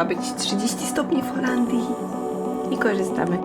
ma być 30 stopni w Holandii i korzystamy.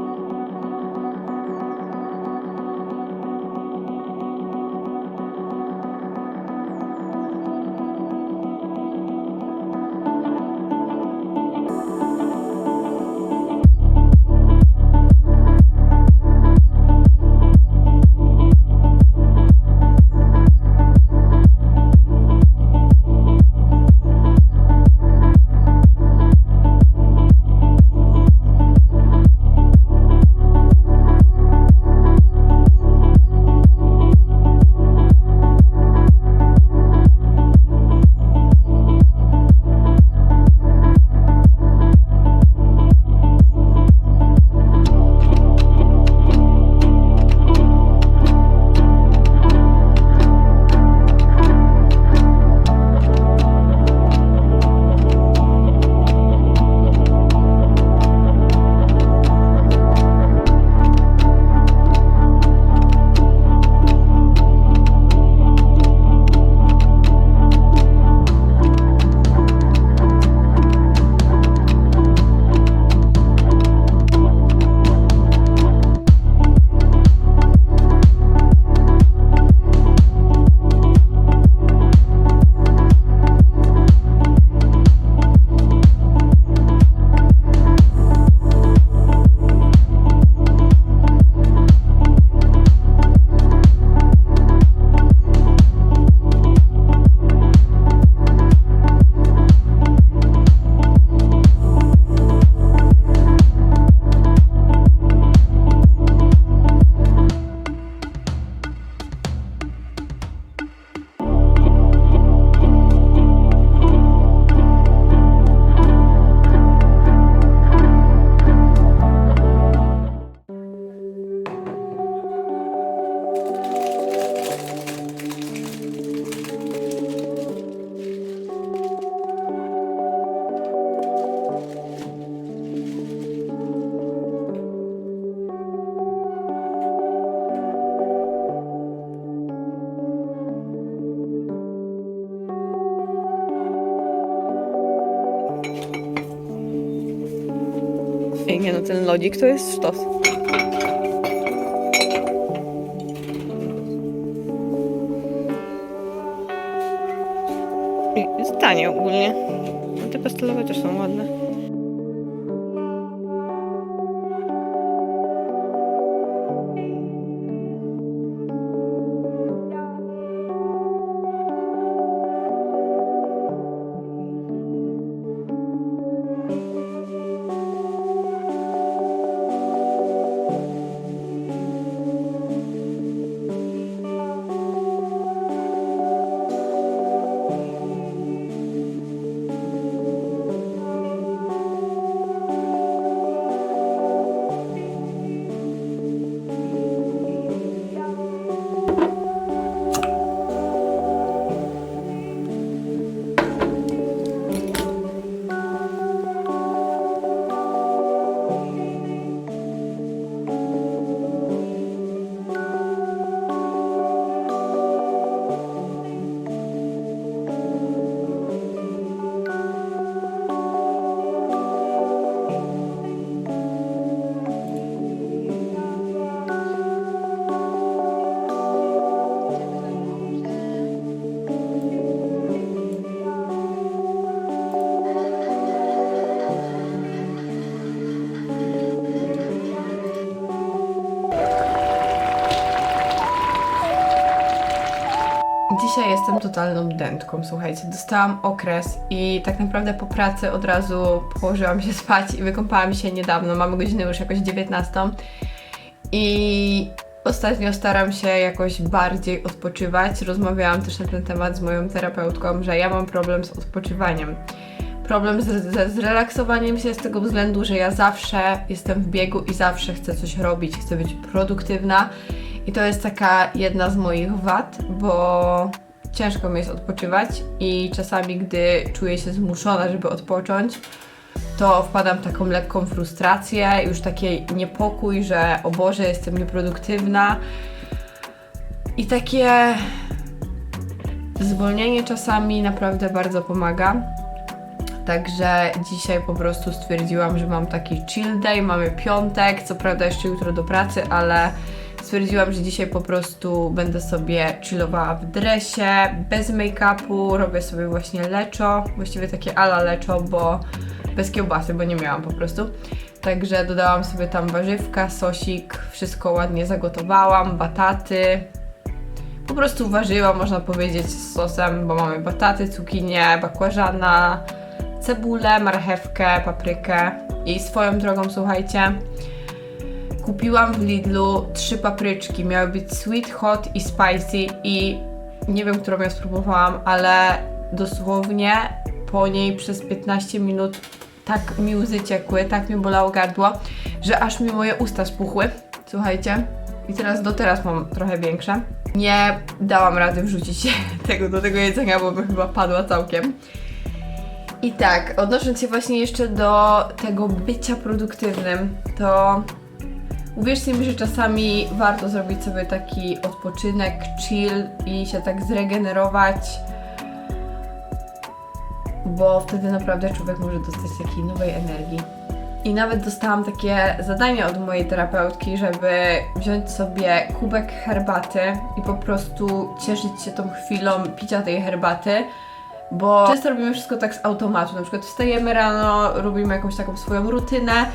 Ej, nie no, ten lodzik to jest sztos. I tanie ogólnie. No te pastelowe też są ładne. Dzisiaj jestem totalną dętką, słuchajcie. Dostałam okres i tak naprawdę po pracy od razu położyłam się spać i wykąpałam się niedawno. Mamy godzinę już jakoś 19. I ostatnio staram się jakoś bardziej odpoczywać. Rozmawiałam też na ten temat z moją terapeutką, że ja mam problem z odpoczywaniem. Problem z, zrelaksowaniem się z tego względu, że ja zawsze jestem w biegu i zawsze chcę coś robić, chcę być produktywna. I to jest taka jedna z moich wad, bo ciężko mi jest odpoczywać i czasami, gdy czuję się zmuszona, żeby odpocząć, to wpadam w taką lekką frustrację, już taki niepokój, że o Boże, jestem nieproduktywna. I takie zwolnienie czasami naprawdę bardzo pomaga. Także dzisiaj po prostu stwierdziłam, że mam taki chill day, mamy piątek, co prawda jeszcze jutro do pracy, ale stwierdziłam, że dzisiaj po prostu będę sobie chillowała w dresie, bez make-upu, robię sobie właśnie leczo, właściwie takie ala leczo, bo bez kiełbasy, bo nie miałam po prostu. Także dodałam sobie tam warzywka, sosik, wszystko ładnie zagotowałam, bataty. Po prostu warzywa, można powiedzieć, z sosem, bo mamy bataty, cukinię, bakłażana, cebulę, marchewkę, paprykę. I swoją drogą, słuchajcie, kupiłam w Lidlu trzy papryczki. Miały być sweet, hot i spicy i nie wiem, którą ja spróbowałam, ale dosłownie po niej przez 15 minut tak mi łzy ciekły, tak mi bolało gardło, że aż mi moje usta spuchły. Słuchajcie. I teraz do teraz mam trochę większe. Nie dałam rady wrzucić tego do tego jedzenia, bo bym chyba padła całkiem. I tak, odnosząc się właśnie jeszcze do tego bycia produktywnym, to uwierzcie mi, że czasami warto zrobić sobie taki odpoczynek, chill i się tak zregenerować, bo wtedy naprawdę człowiek może dostać takiej nowej energii. I nawet dostałam takie zadanie od mojej terapeutki, żeby wziąć sobie kubek herbaty i po prostu cieszyć się tą chwilą picia tej herbaty, bo często robimy wszystko tak z automatu. Na przykład wstajemy rano, robimy jakąś taką swoją rutynę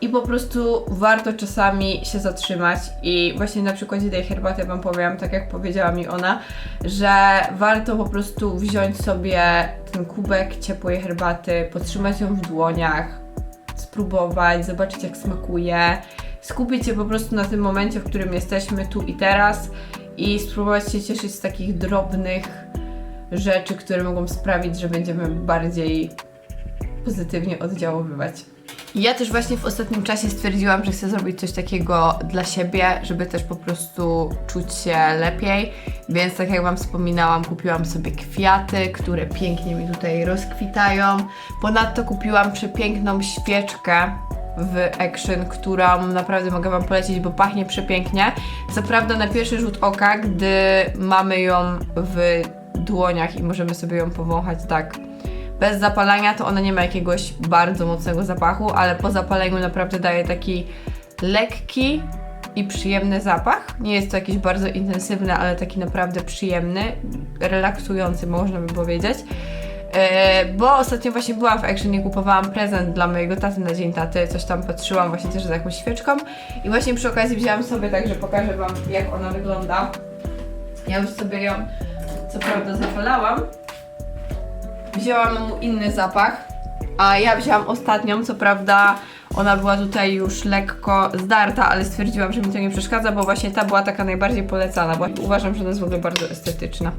i po prostu warto czasami się zatrzymać. I właśnie na przykładzie tej herbaty Wam powiem, tak jak powiedziała mi ona, że warto po prostu wziąć sobie ten kubek ciepłej herbaty, podtrzymać ją w dłoniach, spróbować, zobaczyć jak smakuje, skupić się po prostu na tym momencie, w którym jesteśmy tu i teraz i spróbować się cieszyć z takich drobnych rzeczy, które mogą sprawić, że będziemy bardziej pozytywnie oddziaływać. Ja też właśnie w ostatnim czasie stwierdziłam, że chcę zrobić coś takiego dla siebie, żeby też po prostu czuć się lepiej. Więc tak jak Wam wspominałam, kupiłam sobie kwiaty, które pięknie mi tutaj rozkwitają. Ponadto kupiłam przepiękną świeczkę w Action, którą naprawdę mogę Wam polecić, bo pachnie przepięknie. Co prawda na pierwszy rzut oka, gdy mamy ją w dłoniach i możemy sobie ją powąchać tak bez zapalania, to ona nie ma jakiegoś bardzo mocnego zapachu, ale po zapaleniu naprawdę daje taki lekki i przyjemny zapach. Nie jest to jakiś bardzo intensywny, ale taki naprawdę przyjemny, relaksujący można by powiedzieć. E, bo ostatnio właśnie byłam w Action i kupowałam prezent dla mojego taty na dzień taty, coś tam patrzyłam właśnie też za jakąś świeczką i właśnie przy okazji wzięłam sobie, także pokażę Wam jak ona wygląda. Ja już sobie ją co prawda zapalałam, wzięłam mu inny zapach, a ja wzięłam ostatnią, co prawda ona była tutaj już lekko zdarta, ale stwierdziłam, że mi to nie przeszkadza, bo właśnie ta była taka najbardziej polecana, bo uważam, że ona jest w ogóle bardzo estetyczna.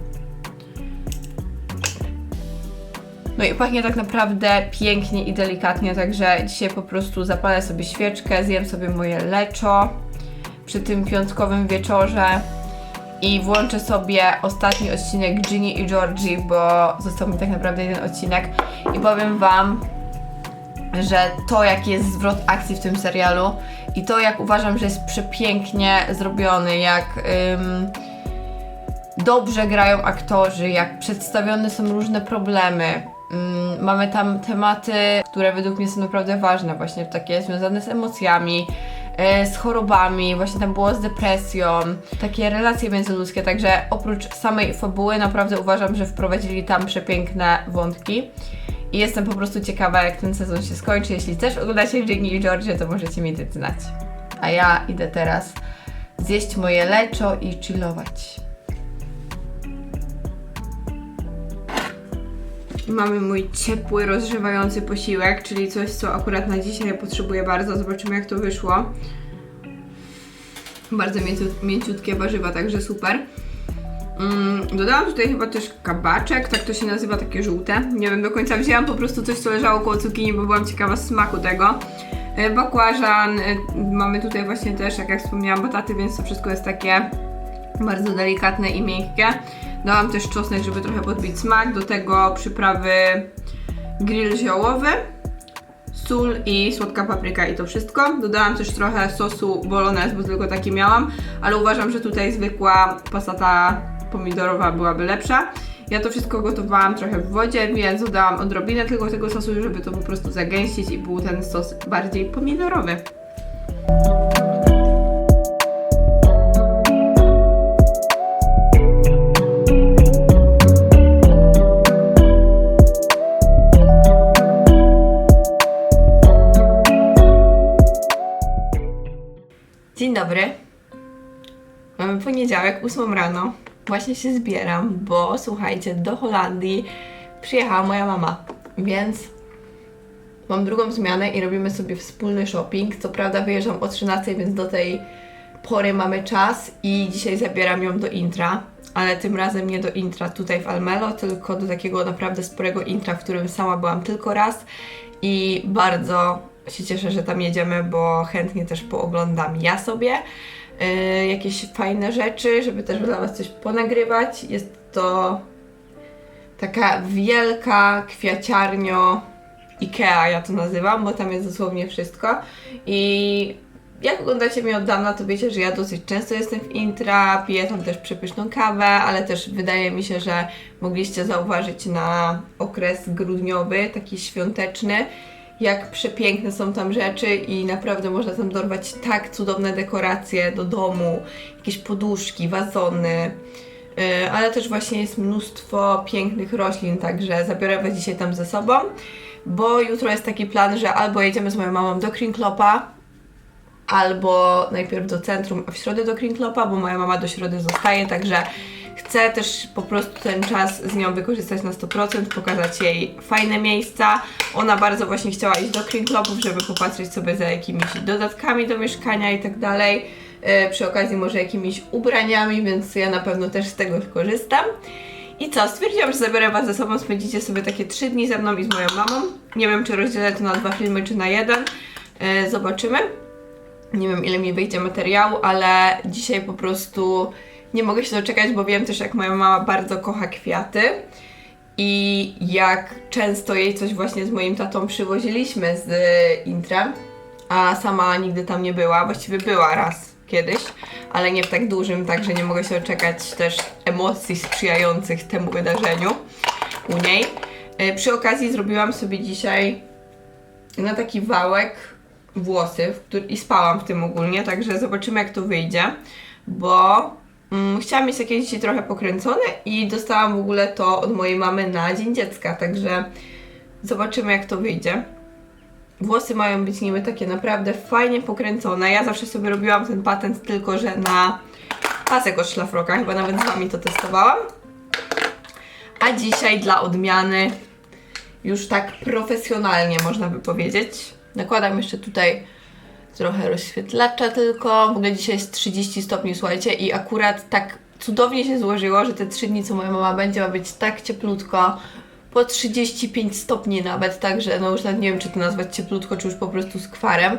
No i pachnie tak naprawdę pięknie i delikatnie, także dzisiaj po prostu zapalę sobie świeczkę, zjem sobie moje leczo przy tym piątkowym wieczorze i włączę sobie ostatni odcinek Ginny i Georgie, bo został mi tak naprawdę jeden odcinek i powiem Wam, że to jaki jest zwrot akcji w tym serialu i to jak uważam, że jest przepięknie zrobiony, jak ym, dobrze grają aktorzy, jak przedstawione są różne problemy. Mamy tam tematy, które według mnie są naprawdę ważne, właśnie takie związane z emocjami, z chorobami, właśnie tam było z depresją, takie relacje międzyludzkie, także oprócz samej fabuły naprawdę uważam, że wprowadzili tam przepiękne wątki. I jestem po prostu ciekawa, jak ten sezon się skończy. Jeśli też oglądacie Ginny i George, to możecie mi dać znać. A ja idę teraz zjeść moje leczo i chillować. Mamy mój ciepły, rozgrzewający posiłek, czyli coś, co akurat na dzisiaj potrzebuję bardzo. Zobaczymy, jak to wyszło. Bardzo mięciut, mięciutkie warzywa, także super. Mm, dodałam tutaj chyba też kabaczek, tak to się nazywa, takie żółte. Nie wiem do końca, wzięłam po prostu coś, co leżało koło cukinii, bo byłam ciekawa smaku tego. E, Bakłażan, e, mamy tutaj właśnie też, jak ja wspomniałam, bataty, więc to wszystko jest takie bardzo delikatne i miękkie. Dałam też czosnek, żeby trochę podbić smak, do tego przyprawy grill ziołowy, sól i słodka papryka i to wszystko. Dodałam też trochę sosu bolognese, bo tylko taki miałam, ale uważam, że tutaj zwykła pasata pomidorowa byłaby lepsza. Ja to wszystko gotowałam trochę w wodzie, więc dodałam odrobinę tylko tego sosu, żeby to po prostu zagęścić i był ten sos bardziej pomidorowy. Poniedziałek, 8 rano. Właśnie się zbieram, bo słuchajcie, do Holandii przyjechała moja mama, więc mam drugą zmianę i robimy sobie wspólny shopping. Co prawda wyjeżdżam o 13, więc do tej pory mamy czas i dzisiaj zabieram ją do Intra, ale tym razem nie do Intra tutaj w Almelo, tylko do takiego naprawdę sporego Intra, w którym sama byłam tylko raz i bardzo się cieszę, że tam jedziemy, bo chętnie też pooglądam ja sobie yy, jakieś fajne rzeczy, żeby też dla Was coś ponagrywać. Jest to taka wielka kwiaciarnio Ikea, ja to nazywam, bo tam jest dosłownie wszystko. I jak oglądacie mnie od dawna, to wiecie, że ja dosyć często jestem w Intra, piję tam też przepyszną kawę, ale też wydaje mi się, że mogliście zauważyć na okres grudniowy, taki świąteczny, jak przepiękne są tam rzeczy i naprawdę można tam dorwać tak cudowne dekoracje do domu, jakieś poduszki, wazony, yy, ale też właśnie jest mnóstwo pięknych roślin, także zabiorę Was dzisiaj tam ze sobą, bo jutro jest taki plan, że albo jedziemy z moją mamą do Krinklopa, albo najpierw do centrum, a w środę do Krinklopa, bo moja mama do środy zostaje, także chcę też po prostu ten czas z nią wykorzystać na 100%, pokazać jej fajne miejsca. Ona bardzo właśnie chciała iść do Krinklopów, żeby popatrzeć sobie za jakimiś dodatkami do mieszkania i tak dalej. E, Przy okazji może jakimiś ubraniami, więc ja na pewno też z tego korzystam. I co, stwierdziłam, że zabiorę Was ze sobą, spędzicie sobie takie 3 dni ze mną i z moją mamą. Nie wiem, czy rozdzielę to na dwa filmy, czy na jeden. E, Zobaczymy. Nie wiem, ile mi wyjdzie materiału, ale dzisiaj po prostu nie mogę się doczekać, bo wiem też, jak moja mama bardzo kocha kwiaty i jak często jej coś właśnie z moim tatą przywoziliśmy z Intra, a sama nigdy tam nie była, właściwie była raz kiedyś, ale nie w tak dużym, także nie mogę się doczekać też emocji sprzyjających temu wydarzeniu u niej. E, Przy okazji zrobiłam sobie dzisiaj na taki wałek włosy w któr- i spałam w tym ogólnie, także zobaczymy jak to wyjdzie, bo chciałam mieć jakieś dzisiaj trochę pokręcone i dostałam w ogóle to od mojej mamy na Dzień Dziecka, także zobaczymy jak to wyjdzie. Włosy mają być niby takie naprawdę fajnie pokręcone. Ja zawsze sobie robiłam ten patent tylko, że na pasek od szlafroka, chyba nawet z Wami to testowałam. A dzisiaj dla odmiany już tak profesjonalnie można by powiedzieć. Nakładam jeszcze tutaj trochę rozświetlacza tylko. W ogóle dzisiaj jest 30 stopni, słuchajcie, i akurat tak cudownie się złożyło, że te 3 dni, co moja mama będzie, ma być tak cieplutko, po 35 stopni nawet, także no już nawet nie wiem, czy to nazwać cieplutko, czy już po prostu z kwarem.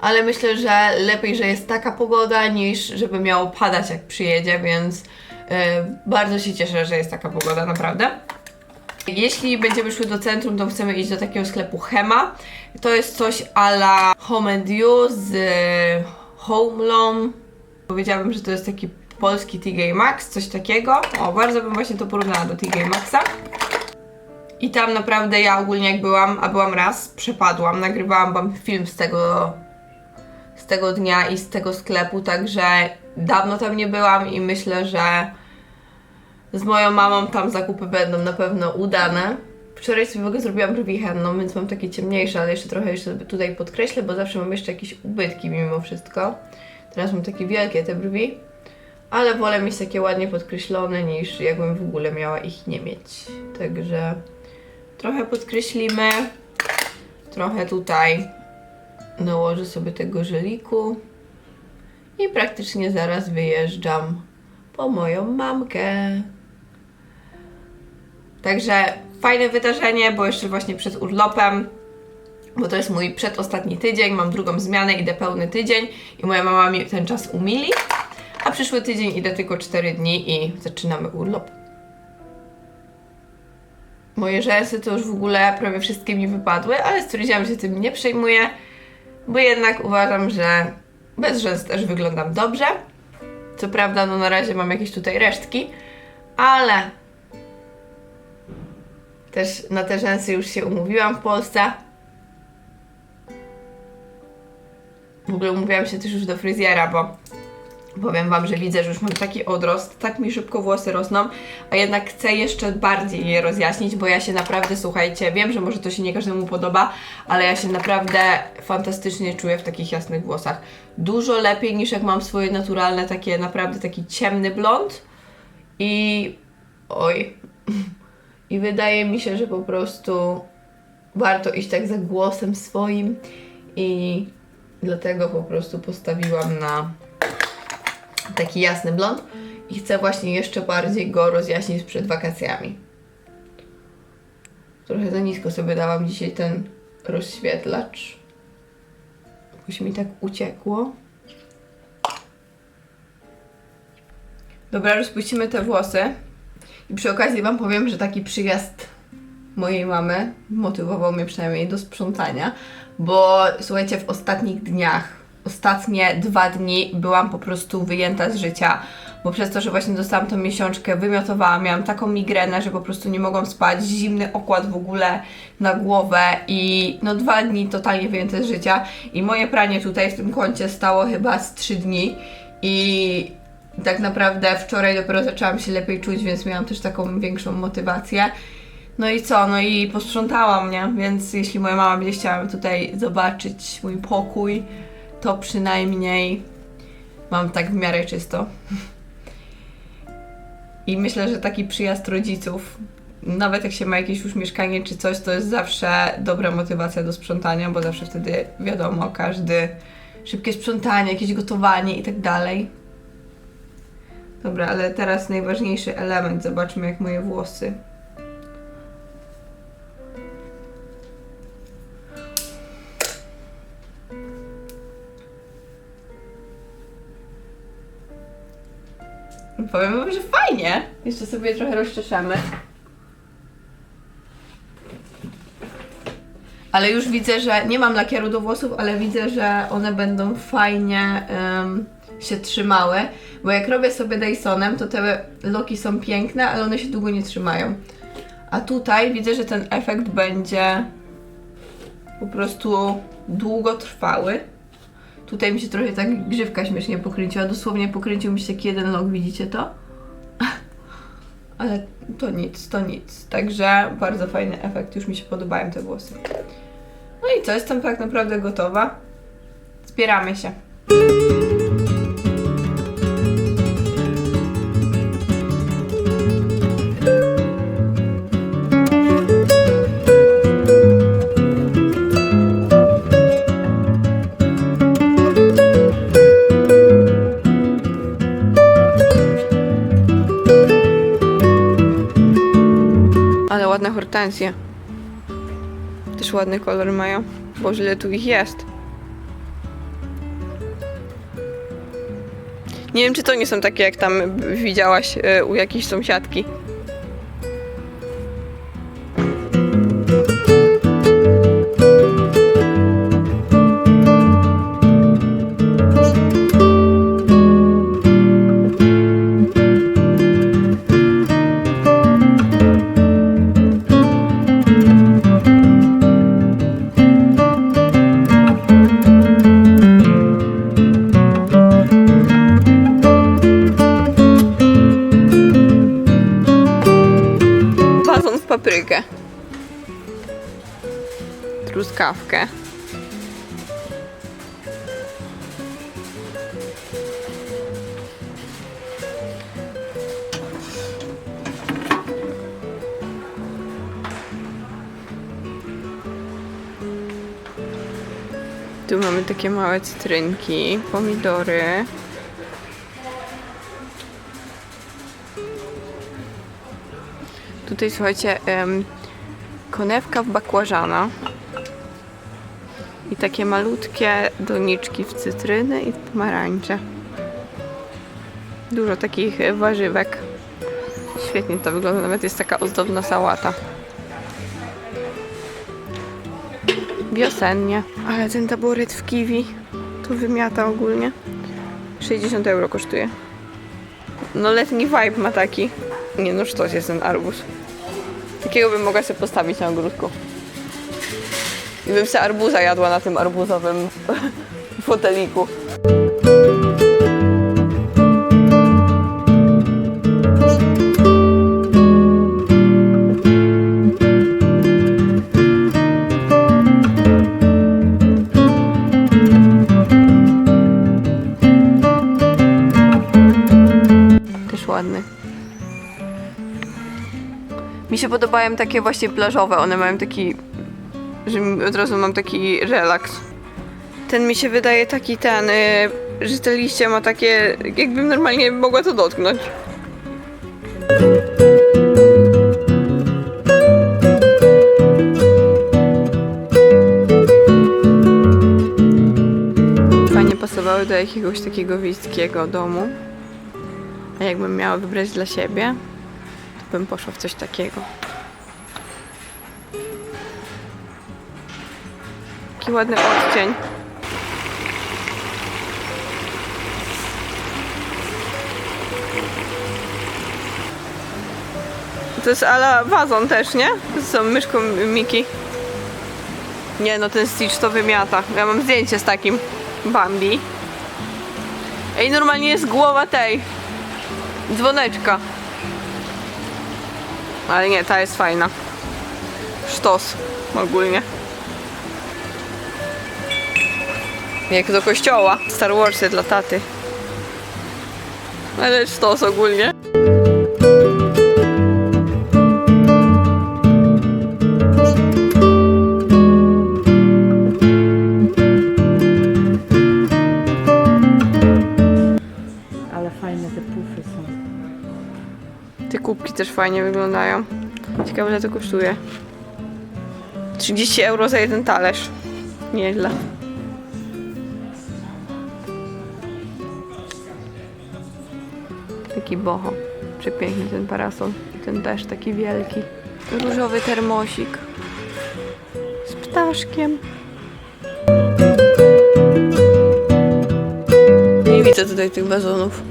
Ale myślę, że lepiej, że jest taka pogoda, niż żeby miało padać jak przyjedzie, więc e, bardzo się cieszę, że jest taka pogoda, naprawdę. Jeśli będziemy szły do centrum, to chcemy iść do takiego sklepu Hema. To jest coś a la Home and You z Homelom. Powiedziałabym, że to jest taki polski TJ Maxx, coś takiego. O, bardzo bym właśnie to porównała do TJ Maxa. I tam naprawdę ja ogólnie jak byłam, a byłam raz, przepadłam. Nagrywałam wam film z tego, z tego dnia i z tego sklepu, także dawno tam nie byłam i myślę, że z moją mamą tam zakupy będą na pewno udane. Wczoraj sobie w ogóle zrobiłam brwi henną, więc mam takie ciemniejsze, ale jeszcze trochę jeszcze tutaj podkreślę, bo zawsze mam jeszcze jakieś ubytki mimo wszystko. Teraz mam takie wielkie te brwi, ale wolę mieć takie ładnie podkreślone niż jakbym w ogóle miała ich nie mieć. Także trochę podkreślimy, trochę tutaj nałożę sobie tego żeliku i praktycznie zaraz wyjeżdżam po moją mamkę. Także fajne wydarzenie, bo jeszcze właśnie przed urlopem, bo to jest mój przedostatni tydzień, mam drugą zmianę, idę pełny tydzień i moja mama mi ten czas umili, a przyszły tydzień idę tylko 4 dni i zaczynamy urlop. Moje rzęsy to już w ogóle prawie wszystkie mi wypadły, ale stwierdziłam, że tym nie przejmuję, bo jednak uważam, że bez rzęs też wyglądam dobrze. Co prawda, no na razie mam jakieś tutaj resztki, ale Też na te rzęsy już się umówiłam w Polsce. W ogóle umówiłam się też już do fryzjera, bo powiem Wam, że widzę, że już mam taki odrost, tak mi szybko włosy rosną, a jednak chcę jeszcze bardziej je rozjaśnić, bo ja się naprawdę, słuchajcie, wiem, że może to się nie każdemu podoba, ale ja się naprawdę fantastycznie czuję w takich jasnych włosach. Dużo lepiej niż jak mam swoje naturalne, takie naprawdę taki ciemny blond i oj. I wydaje mi się, że po prostu warto iść tak za głosem swoim i dlatego po prostu postawiłam na taki jasny blond i chcę właśnie jeszcze bardziej go rozjaśnić przed wakacjami. Trochę za nisko sobie dałam dzisiaj ten rozświetlacz. Jakoś mi tak uciekło. Dobra, rozpuścimy te włosy. I przy okazji Wam powiem, że taki przyjazd mojej mamy motywował mnie przynajmniej do sprzątania, bo słuchajcie, w ostatnich dniach, ostatnie dwa dni byłam po prostu wyjęta z życia, bo przez to, że właśnie dostałam tą miesiączkę, wymiotowałam, miałam taką migrenę, że po prostu nie mogłam spać, zimny okład w ogóle na głowę i no dwa dni totalnie wyjęte z życia. I moje pranie tutaj w tym kącie stało chyba z trzy dni i tak naprawdę wczoraj dopiero zaczęłam się lepiej czuć, więc miałam też taką większą motywację. No i co? No i posprzątałam, nie? Więc jeśli moja mama będzie chciała tutaj zobaczyć mój pokój, to przynajmniej mam tak w miarę czysto. I myślę, że taki przyjazd rodziców, nawet jak się ma jakieś już mieszkanie czy coś, to jest zawsze dobra motywacja do sprzątania, bo zawsze wtedy wiadomo, każdy szybkie sprzątanie, jakieś gotowanie i tak dalej. Dobra, ale teraz najważniejszy element. Zobaczmy, jak moje włosy. Powiem wam, że fajnie. Jeszcze sobie trochę rozczeszamy. Ale już widzę, że nie mam lakieru do włosów, ale widzę, że one będą fajnie em, się trzymały. Bo jak robię sobie Dysonem, to te loki są piękne, ale one się długo nie trzymają. A tutaj widzę, że ten efekt będzie po prostu długotrwały. Tutaj mi się trochę tak grzywka śmiesznie pokręciła. Dosłownie pokręcił mi się taki jeden lok, widzicie to? Ale to nic, to nic. Także bardzo fajny efekt, już mi się podobają te włosy. No i co, jestem tak naprawdę gotowa. Zbieramy się. Też ładny kolor mają. Boże, ile tu ich jest. Nie wiem, czy to nie są takie, jak tam widziałaś e, u jakiejś sąsiadki. Truskawkę. Tu mamy takie małe cytrynki, pomidory. Tutaj słuchajcie, konewka w bakłażana takie malutkie doniczki w cytryny i w pomarańcze. Dużo takich warzywek. Świetnie to wygląda, nawet jest taka ozdobna sałata. Wiosennie, ale ten taboret w kiwi to wymiata ogólnie. 60 euro kosztuje. No letni vibe ma taki. Nie no, sztos jest ten arbuz. Takiego bym mogła sobie postawić na ogródku. I bym sobie arbuza jadła na tym arbuzowym foteliku. Też ładny. Mi się podobają takie właśnie plażowe, one mają taki, że od razu mam taki relaks. Ten mi się wydaje taki ten, y, że te liście ma takie, jakbym normalnie mogła to dotknąć. Fajnie pasowały do jakiegoś takiego wiejskiego domu. A jakbym miała wybrać dla siebie, to bym poszła w coś takiego. Taki ładny odcień. To jest ala wazon też, nie? Z tą myszką Miki. Nie no, ten Stitch to wymiata. Ja mam zdjęcie z takim Bambi. Ej, normalnie jest głowa tej dzwoneczka. Ale nie, ta jest fajna. Sztos ogólnie. Jak do kościoła. Star Warsy dla taty. Ale sztos ogólnie. Ale fajne te pufy są. Te kubki też fajnie wyglądają. Ciekawe ile to kosztuje. 30 euro za jeden talerz. Nieźle. Taki boho. Przepiękny ten parasol. I ten też taki wielki. Różowy termosik. Z ptaszkiem. Nie widzę tutaj tych wazonów.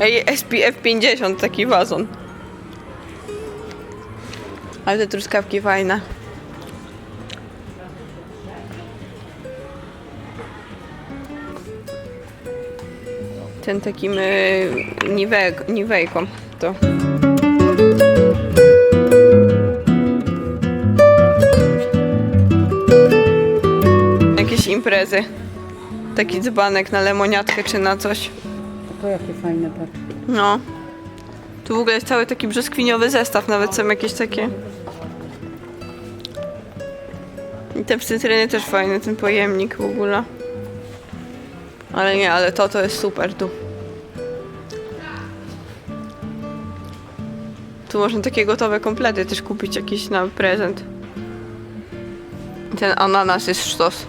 Ej, SPF 50 taki wazon. Ale te truskawki fajne. Ten takim y, niwek, niwejką to. Jakieś imprezy. Taki dzbanek na lemoniatkę czy na coś. To jakie fajne, patrz. No. Tu w ogóle jest cały taki brzoskwiniowy zestaw, nawet są jakieś takie. I te cytryny też fajne, ten pojemnik w ogóle. Ale nie, ale to to jest super tu. Tu można takie gotowe komplety też kupić jakieś na prezent. Ten ananas jest sztos.